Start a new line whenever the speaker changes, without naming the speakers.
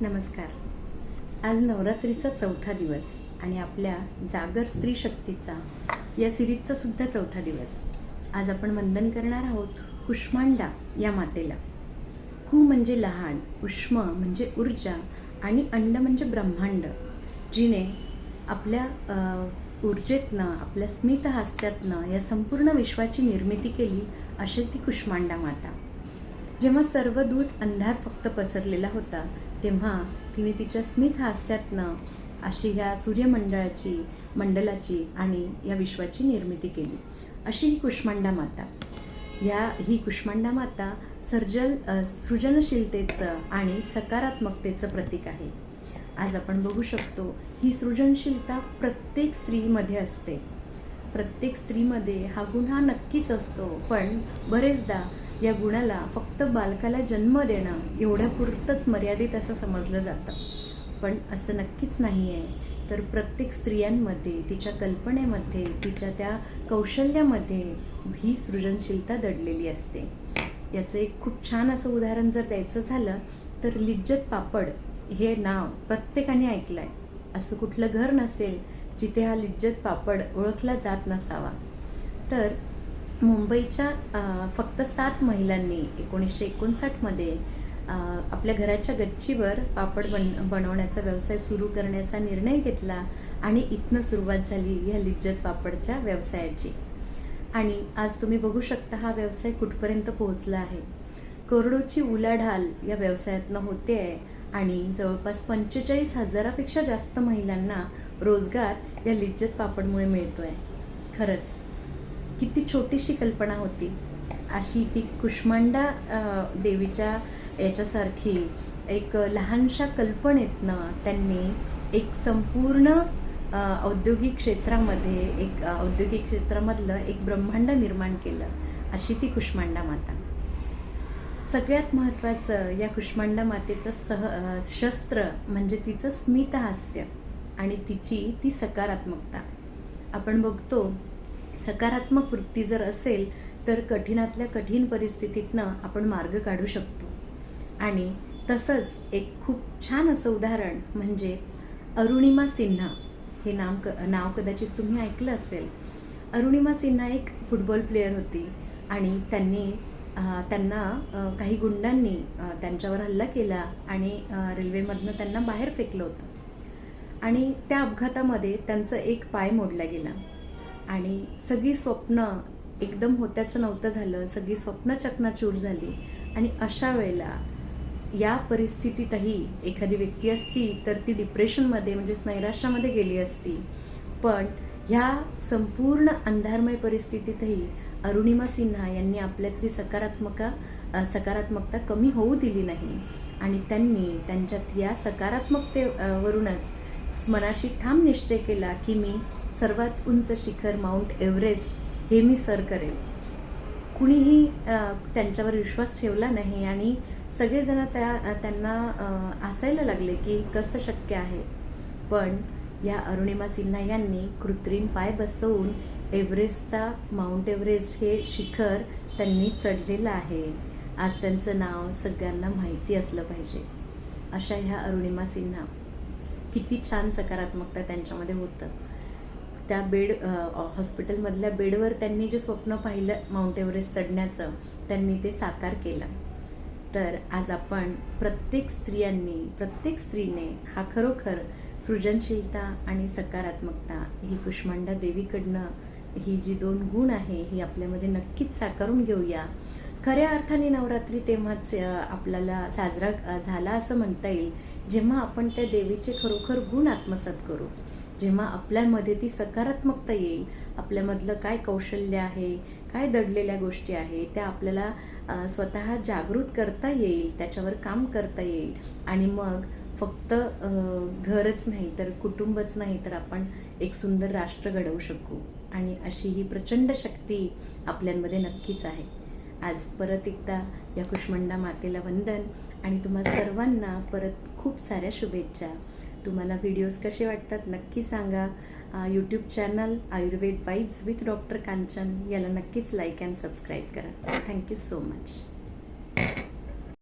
नमस्कार. आज नवरात्रीचा चौथा दिवस आणि आपल्या जागर स्त्री शक्तीचा या सिरीजचा सुद्धा चौथा दिवस. आज आपण वंदन करणार आहोत कुष्मांडा या मातेला. कु म्हणजे लहान उष्म म्हणजे ऊर्जा आणि अंड म्हणजे ब्रह्मांड जिने आपल्या ऊर्जेतनं आपल्या स्मित हास्यातनं या संपूर्ण विश्वाची निर्मिती केली अशी ती कुष्मांडा माता. जेव्हा सर्व दूत अंधार फक्त पसरलेला होता तेव्हा तिने तिच्या स्मित हास्यातनं अशी ह्या सूर्यमंडळाची मंडलाची आणि या विश्वाची निर्मिती केली. अशी ही कुष्मांडा माता. या ही कुष्मांडा माता सर्जल सृजनशीलतेचं आणि सकारात्मकतेचं प्रतीक आहे. आज आपण बघू शकतो ही सृजनशीलता प्रत्येक स्त्रीमध्ये असते. प्रत्येक स्त्रीमध्ये हा गुण हा नक्कीच असतो पण बरेचदा या गुणाला फक्त बालकाला जन्म देणं एवढ्यापुरतंच मर्यादित असं समजलं जातं. पण असं नक्कीच नाही आहे तर प्रत्येक स्त्रियांमध्ये तिच्या कल्पनेमध्ये तिच्या त्या कौशल्यामध्ये ही सृजनशीलता दडलेली असते. याचं एक खूप छान असं उदाहरण जर द्यायचं झालं तर लिज्जत पापड हे नाव प्रत्येकाने ऐकलं आहे असं कुठलं घर नसेल जिथे हा लिज्जत पापड ओळखला जात नसावा. तर मुंबईच्या फक्त सात महिलांनी एकोणीसशे एकोणसाठमध्ये आपल्या घराच्या गच्चीवर पापड बन बनवण्याचा व्यवसाय सुरू करण्याचा निर्णय घेतला आणि इथनं सुरुवात झाली ह्या लिज्जत पापडच्या व्यवसायाची. आणि आज तुम्ही बघू शकता हा व्यवसाय कुठपर्यंत पोहोचला आहे. करोडोची उलाढाल या व्यवसायातनं होते आहे आणि जवळपास पंचेचाळीस हजारापेक्षा जास्त महिलांना रोजगार या लिज्जत पापडमुळे मिळतो आहे खरंच किती छोटीशी कल्पना होती. अशी ती कुष्मांडा देवीच्या याच्यासारखी एक लहानशा कल्पनेतनं त्यांनी एक संपूर्ण औद्योगिक क्षेत्रामध्ये एक औद्योगिक क्षेत्रामधलं एक ब्रह्मांड निर्माण केलं अशी ती कुष्मांडा माता. सगळ्यात महत्त्वाचं या कुष्मांडा मातेचं सह शस्त्र म्हणजे तिचं स्मितहास्य आणि तिची ती सकारात्मकता. आपण बघतो सकारात्मक वृत्ती जर असेल तर कठीणातल्या कठीण परिस्थितीतनं आपण मार्ग काढू शकतो. आणि तसंच एक खूप छान असं उदाहरण म्हणजेच अरुणिमा सिन्हा. हे नाम क नाव कदाचित तुम्ही ऐकलं असेल. अरुणिमा सिन्हा एक फुटबॉल प्लेयर होती आणि त्यांनी त्यांना काही गुंडांनी त्यांच्यावर हल्ला केला आणि रेल्वेमधनं त्यांना बाहेर फेकलं होतं. आणि त्या अपघातामध्ये त्यांचं एक पाय मोडला गेला. आणि सगळी स्वप्न एकदम होत्याचं नव्हतं झालं सगळी स्वप्न चकनाचूर झाली. आणि अशा वेळेला या परिस्थितीतही एखादी व्यक्ती असती तर ती डिप्रेशनमध्ये म्हणजेच नैराश्यामध्ये गेली असती. पण ह्या संपूर्ण अंधारमय परिस्थितीतही अरुणिमा सिन्हा यांनी आपल्यातली सकारात्मका सकारात्मकता कमी होऊ दिली नाही. आणि त्यांनी त्यांच्यात या सकारात्मकतेवरूनच मनाशी ठाम निश्चय केला की मी सर्वात उंच शिखर माउंट एव्हरेस्ट हे मी सर करेन. कुणीही त्यांच्यावर विश्वास ठेवला नाही आणि सगळेजण त्या त्यांना असायला लागले की कसं शक्य आहे. पण या अरुणिमा सिन्हा यांनी कृत्रिम पाय बसवून एव्हरेस्टचा माउंट एव्हरेस्ट हे शिखर त्यांनी चढलेलं आहे. आज त्यांचं नाव सगळ्यांना माहिती असलं पाहिजे. अशा ह्या अरुणिमा सिन्हा. किती छान सकारात्मकता त्यांच्यामध्ये होतं. त्या बेड हॉस्पिटलमधल्या बेडवर त्यांनी जे स्वप्न पाहिलं माउंट एव्हरेस्ट चढण्याचं त्यांनी ते साकार केलं. तर आज आपण प्रत्येक स्त्रियांनी प्रत्येक स्त्रीने हा खरोखर सृजनशीलता आणि सकारात्मकता ही कुष्मांडा देवीकडनं ही जी दोन गुण आहे ही आपल्यामध्ये नक्कीच साकारून घेऊया. खऱ्या अर्थाने नवरात्री तेव्हाच आपल्याला साजरा झाला असं म्हणता येईल जेव्हा आपण त्या देवीचे खरोखर गुण आत्मसात करू. जेव्हा आपल्यामध्ये ती सकारात्मकता येईल आपल्यामधलं काय कौशल्य आहे काय दडलेल्या गोष्टी आहे त्या आपल्याला स्वतः जागृत करता येईल त्याच्यावर काम करता येईल. आणि मग फक्त घरच नाही तर कुटुंबच नाही तर आपण एक सुंदर राष्ट्र घडवू शकू. आणि अशी ही प्रचंड शक्ती आपल्यांमध्ये नक्कीच आहे. आज परत एकदा या कुष्मंडा मातेला वंदन आणि तुम्हा सर्वांना परत खूप साऱ्या शुभेच्छा. तुम्हाला व्हिडिओज कसे वाटतात नक्की सांगा. YouTube channel Ayurveda vibes with doctor Kanchan याला नक्कीच लाईक अँड सबस्क्राईब करा. Thank you so much